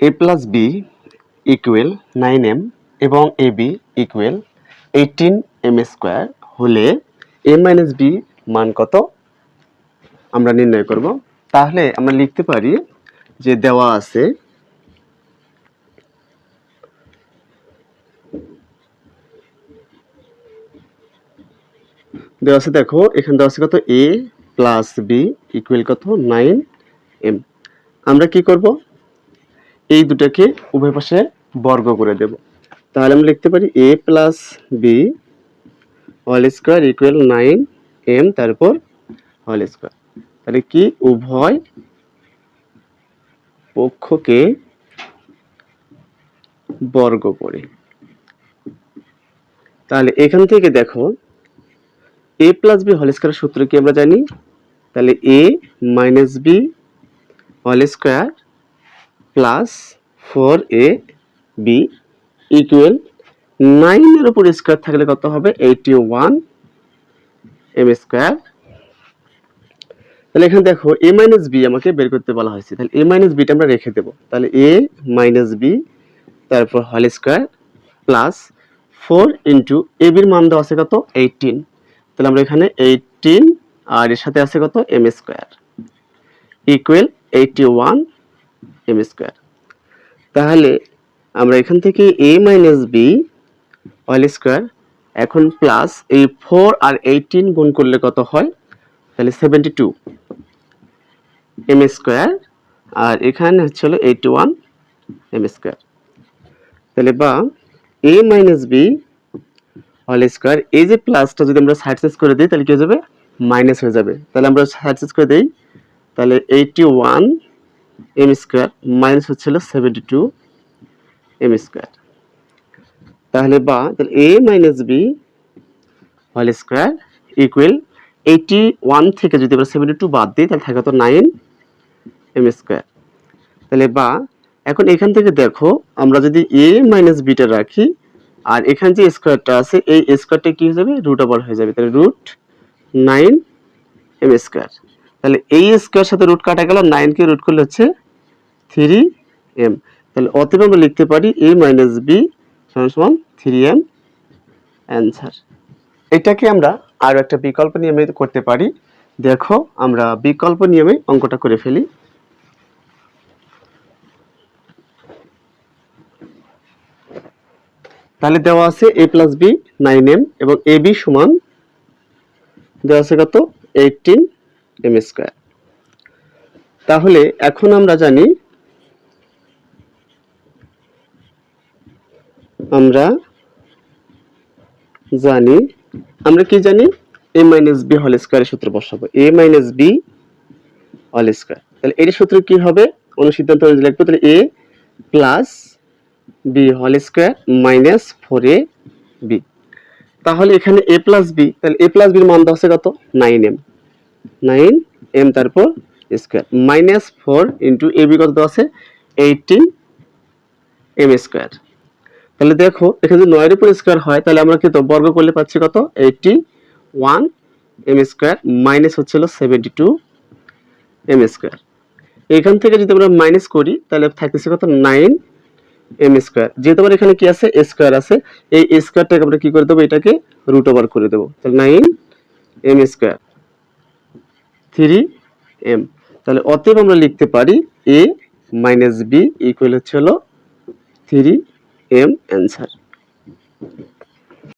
A plus B equal nine M এবং A B equal eighteen M square হলে A minus B মান কত? আমরা নির্ণয় করব। তাহলে আমরা লিখতে পারি যে দেওয়া আছে দেওয়া আছে দেখো, এখানে দেওয়া আছে কত? এ প্লাস বি ইকুয়াল কত? নাইন এম আমরা কি করব? এই দুটাকে উভয় পাশে বর্গ করে দেব। তাহলে আমরা লিখতে পারি A plus B whole square equal nine M তারপর হল স্কোয়ার তাহলে কি? উভয় পক্ষকে বর্গ করে। তাহলে এখান থেকে দেখো A plus B whole square সূত্র কি আমরা জানি? তাহলে A minus B whole square plus four A B equal নাইনের উপর স্কোয়ার থাকলে কত হবে? এইটি ওয়ান এম স্কোয়ার তাহলে এখানে দেখো এ মাইনাস বি আমাকে বের করতে বলা হয়েছে। তাহলে এ মাইনাস বিটা আমরা রেখে দেবো। তাহলে এ মাইনাস বি তারপর whole square plus four into A বির মান দেওয়া আছে কত? এইটিন তাহলে আমরা এখানে এইটিন আর এর সাথে আছে কত? M square equal eighty one M square তাহলে আমরা এখান থেকে A minus B whole square এখন প্লাস এই ফোর আর এইটিন গুণ করলে কত হয়? তাহলে সেভেন্টি টু এম স্কোয়ার আর এখানে হচ্ছে হলো এইটি ওয়ান এম স্কোয়ার তাহলে বা A minus B whole square এই যে প্লাসটা যদি আমরা সাকসেস করে দিই, তাহলে কি হয়ে যাবে? মাইনাস হয়ে যাবে। তাহলে আমরা সাকসেস করে দিই, তাহলে eighty one M square minus হচ্ছিল সেভেন্টি টু এম স্কোয়ার তাহলে বা, তাহলে A minus B whole square equal eighty one থেকে যদি আমরা সেভেন্টি টু বাদ দিই, তাহলে থাকে তো নাইন এম স্কোয়ার তাহলে বা, এখন এখান থেকে দেখো, আমরা যদি এ মাইনাস বিটা রাখি, আর এখানে যে স্কোয়ারটা আছে, এই স্কোয়ারটা কি হয়ে যাবে? রুট ওভার হয়ে যাবে। তাহলে রুট নাইন এম স্কোয়ার তাহলে এই স্কোয়ার সাথে রুট কাটা গেল নাইনকে রুট করলে হচ্ছে থ্রি এম তাহলে অতএব আমরা লিখতে পারি এ মাইনাস বি সমান থ্রি এম অ্যান্সার এটাকে আমরা আরও একটা বিকল্প নিয়মে করতে পারি। দেখো, আমরা বিকল্প নিয়মে অঙ্কটা করে ফেলি। তাহলে দেওয়া আছে A plus B nine M এবং এ বি সমান, দেওয়া আছে কত? এইটিন এম স্কোয়ার তাহলে এখন আমরা জানি আমরা জানি, আমরা কি জানি? এ মাইনাস বি হল স্কোয়ারের সূত্র বসাবো। A minus B whole square তাহলে এর সূত্র কি হবে? অনুসিদ্ধান্ত লিখব। তাহলে A plus B whole square minus four A B তাহলে এখানে এ প্লাস বি তাহলে এ প্লাস বির মান দেওয়া কত? নাইন এম নাইন এম তারপর square. Minus four into A B কত আছে? Eighteen M square. তাহলে দেখো, এখানে যদি নয়ের উপর স্কোয়ার হয়, তাহলে আমরা কিন্তু বর্গ করলে পাচ্ছি কত? Eighty one M square minus হচ্ছিল সেভেন্টি টু এম স্কোয়ার। এখান থেকে যদি আমরা মাইনাস করি, তাহলে থাকতেছে কত? Nine M square. যেহেতু আমার এখানে কি আছে? স্কোয়ার আছে। এই স্কোয়ারটাকে আমরা কি করে দেবো? এটাকে রুট ওভার করে দেবো। তাহলে nine M square. Three M তাহলে অতএব আমরা লিখতে পারি এ মাইনাস বি ইকুয়াল হচ্ছে হলো থ্রি এম অ্যান্সার